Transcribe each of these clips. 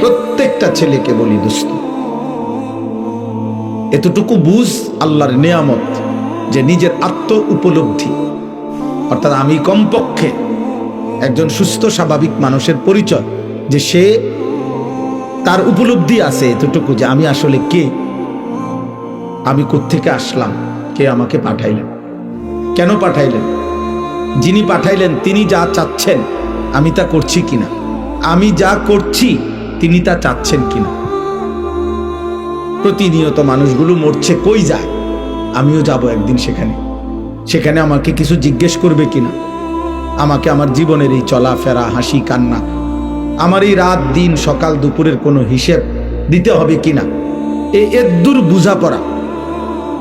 প্রত্যেকটা ছেলেকে বলি, দোস্ত, এতটুকু বুঝ আল্লাহর নেয়ামত যে নিজের আত্ম উপলব্ধি অর্থাৎ আমি কমপক্ষে একজন সুস্থ, স্বাভাবিক মানুষের পরিচয় যে সে তার উপলব্ধি আছে এতটুকু যে আমি আসলে কে? আমি কোত্থেকে আসলাম? কে আমাকে পাঠাইলেন? কেন পাঠাইলেন? যিনি পাঠাইলেন, তিনি যা চাচ্ছেন, আমি তা করছি কিনা? আমি যা করছি তিনি তা চাচ্ছেন কিনা? প্রতিনিয়ত মানুষগুলো মরছে কই যায়? আমিও যাব একদিন সেখানে। সেখানে আমাকে কিছু জিজ্ঞেস করবে কিনা? আমাকে আমার জীবনের এই চলাফেরা, হাসি, কান্না, আমার এই রাত, দিন, সকাল, দুপুরের কোনো হিসেব দিতে হবে কিনা? এ এদ্দুর বোঝাপড়া।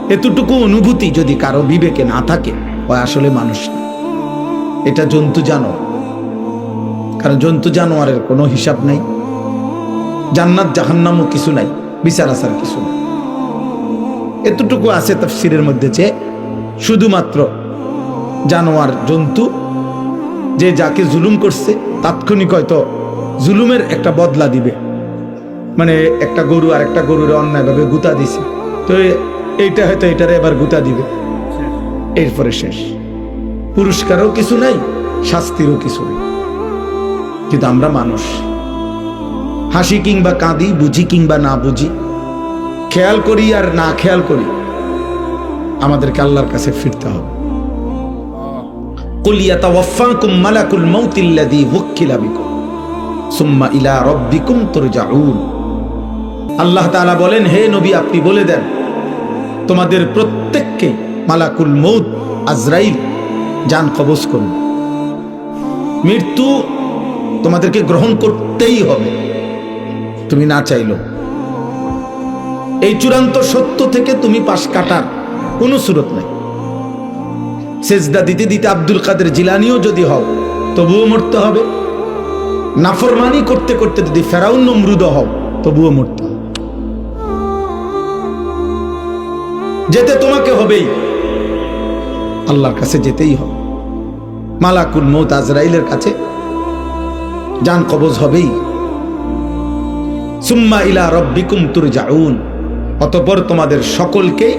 এতটুকু অনুভূতি যদি কারও বিবেকে না থাকে হয় আসলে মানুষ না। এটা জন্তু জানোয়ার। কারণ জন্তু জানোয়ারের কোনো হিসাব নাই। জান্নাত, জাহান্নামও কিছু নাই, বিচার আসার কিছু নাই। এতটুকু আছে তফসিরের মধ্যে যে শুধুমাত্র জানোয়ার, জন্তু, যে যাকে জুলুম করছে, তাৎক্ষণিক হয়তো জুলুমের একটা বদলা দিবে। মানে একটা গরু আর একটা গরুর অন্যায়ভাবে গুতা দিছে। তো এইটা হয়তো এটারে এবার গুতা দিবে। এরপরে শেষ। পুরস্কারও কিছু নাই, শাস্তিরও কিছু নেই। কিন্তু আমরা মানুষ। হাসি কিংবা কাঁদি, বুঝি কিংবা না বুঝি, খেয়াল করি আর না খেয়াল করি, আমাদেরকে আল্লাহর কাছে ফিরতে হবে। আল্লাহ বলেন, হে নবী, আপনি বলে দেন, তোমাদের প্রত্যেককে মালাকুল আজরাইল করুন। মৃত্যু তোমাদেরকে গ্রহণ করতেই হবে। তুমি না চাইলো। এই চূড়ান্ত সত্য থেকে তুমি পাশ কাটার কোনো সুরত নাই। সেজদা দিতে দিতে আব্দুল কাদের জিলানিও যদি হও, তবুও মরতে হবে। নাফরমানি করতে করতে যদি ফেরাউন নমরুদ হও, তবুও মরতে হবে। যেতে তোমাকে হবেই। আল্লাহর কাছে যেতেই হবে। মালাকুল মৌত আজরাইলের কাছে যান কবজ হবেই। সুম্মা ইলা রব্বিকুম তুরজাউন। অতঃপর তোমাদের সকলকে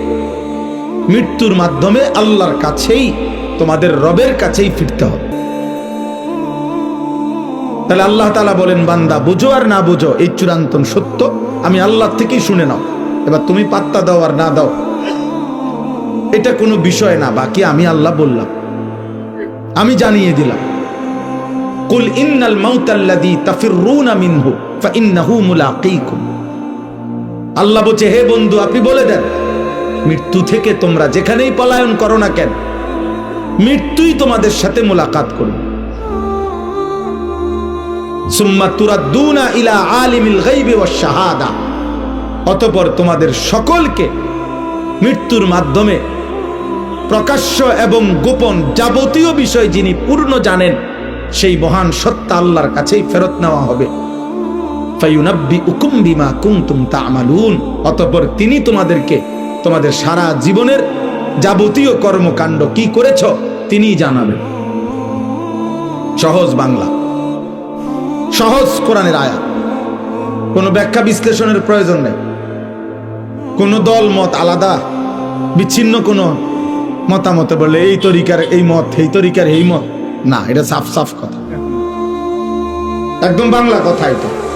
মৃত্যুর মাধ্যমে আল্লাহর কাছেই, তোমাদের রবের কাছেই ফিরতে হবে। তাহলে আল্লাহ তালা বলেন, বান্দা, বুঝো আর না বুঝো, এই চূড়ান্তন সত্য আমি আল্লাহ থেকেই শুনে নাও। এবার তুমি পাত্তা দাও আর না দাও। এটা কোনো বিষয় না, বাকি আমি আল্লাহ বললাম। আমি জানিয়ে দিলাম। কুল ইন্নাল মাউতাল্লাযী তাফিররুনা মিনহু। আল্লাহ বলছে, হে বন্ধু, আপনি বলে দেন, মৃত্যু থেকে তোমরা যেখানেই পলায়ন করো না কেন, মৃত্যুই তোমাদের সাথে মোলাকাত করবে। অতঃপর তোমাদের সকলকে মৃত্যুর মাধ্যমে প্রকাশ্য এবং গোপন যাবতীয় বিষয় যিনি পূর্ণ জানেন, সেই মহান সত্তা আল্লাহর কাছেই ফেরত নেওয়া হবে। অতঃপর তিনি তোমাদেরকে তোমাদের সারা জীবনের যাবতীয় কর্মকাণ্ড কি করেছ তিনিই জানাবেন। সহজ বাংলা। সহজ কোরআনের আয়া কোনো ব্যাখ্যা বিশ্লেষণের প্রয়োজন নেই। কোনো দল, মত আলাদা। বিচ্ছিন্ন কোনো মতামতে বলে এই তরিকার এই মত এই তরিকার এই মত। না, এটা সাফ সাফ কথা। একদম বাংলা কথা এটা।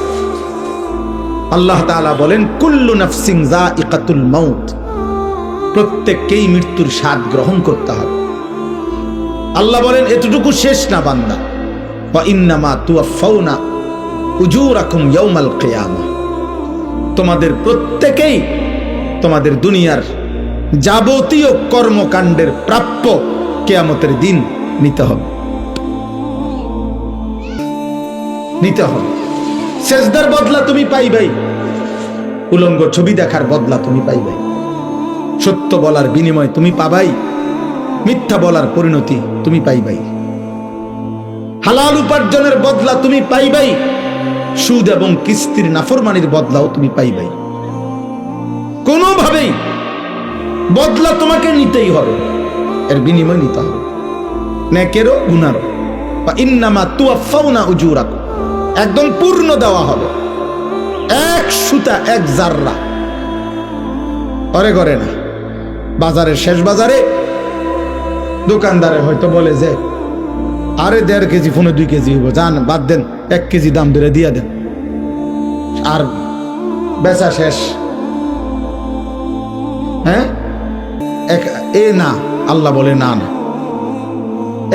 আল্লাহ তাআলা বলেন, কুল্লু নাফসিং যা ইকাতুল মাউত। প্রত্যেককেই মৃত্যুর স্বাদ গ্রহণ করতে হবে। আল্লাহ বলেন, এতটুকু শেষ না বান্দা। বা ইন্নামা তুয়াফাউনা উজুরাকুম ইয়াউমাল কিয়ামা। তোমাদের প্রত্যেকেই তোমাদের দুনিয়ার যাবতীয় কর্মকাণ্ডের প্রাপ্য কেয়ামতের দিন নিতে হবে। নিতে হবে। সেজদার বদলা তুমি পাইবাই। উলঙ্গ ছবি দেখার বদলা তুমি পাইবাই। সত্য বলার বিনিময় তুমি পাবাই, মিথ্যা বলার পরিণতি তুমি পাইবাই। হালাল উপার্জনের বদলা তুমি পাইবাই, সুদ এবং কিস্তির নাফরমানির বদলাও তুমি পাইবাই। কোনোভাবেই বদলা তোমাকে নিতেই হবে, এর বিনিময় নিতে হবে। নেকেরও গুনারও। বা ইন্নামা তুয়া ফাউনা উজু উজুরাকুম। একদম পূর্ণ দেওয়া হবে। এক সুতা, এক জাররা। করে করে না। বাজারের শেষ বাজারে দোকানদারে হয়তো বলে যে, আরে দেড় কেজি ফোনে দুই কেজি হইব, যান, বাদ দেন, এক কেজি দাম ধরে দিয়ে দেন। আর বেচা শেষ। হ্যাঁ? এক, এ না, আল্লাহ বলে না না।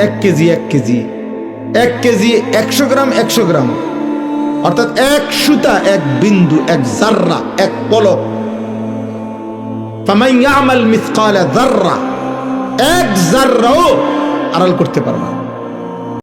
এক কেজি এক কেজি। এক কেজি একশো গ্রাম একশো গ্রাম। অর্থাৎ এক সুতা এক বিন্দু এক জাররা এক পলক এক জাররাও আড়াল করতে পারবা।